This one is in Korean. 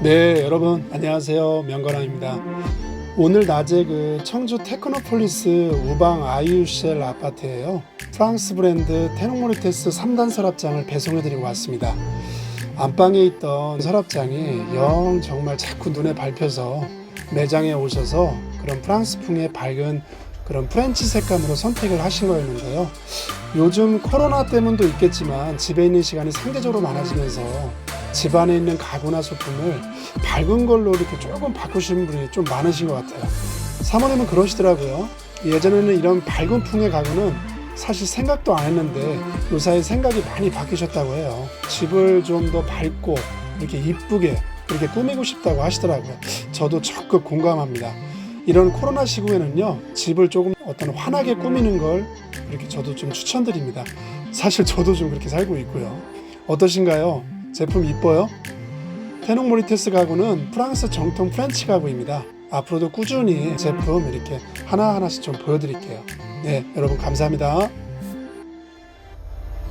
네, 여러분 안녕하세요. 명건왕입니다. 오늘 낮에 그 청주 테크노폴리스 우방 아이유쉘 아파트에요. 프랑스 브랜드 테노모리테스 3단 서랍장을 배송해드리고 왔습니다. 안방에 있던 서랍장이 영 정말 자꾸 눈에 밟혀서 매장에 오셔서 그런 프랑스풍의 밝은 그런 프렌치 색감으로 선택을 하신 거였는데요. 요즘 코로나 때문도 있겠지만 집에 있는 시간이 상대적으로 많아지면서 집안에 있는 가구나 소품을 밝은 걸로 이렇게 조금 바꾸시는 분이 좀 많으신 것 같아요. 사모님은 그러시더라고요. 예전에는 이런 밝은 풍의 가구는 사실 생각도 안 했는데 요사이 생각이 많이 바뀌셨다고 해요. 집을 좀 더 밝고 이렇게 이쁘게 그렇게 꾸미고 싶다고 하시더라고요. 저도 적극 공감합니다. 이런 코로나 시국에는요, 집을 조금 어떤 환하게 꾸미는 걸 이렇게 저도 좀 추천드립니다. 사실 저도 좀 그렇게 살고 있고요. 어떠신가요? 제품 이뻐요? 테녹모리테스 가구는 프랑스 정통 프렌치 가구입니다. 앞으로도 꾸준히 제품 이렇게 하나하나씩 좀 보여드릴게요. 네, 여러분 감사합니다.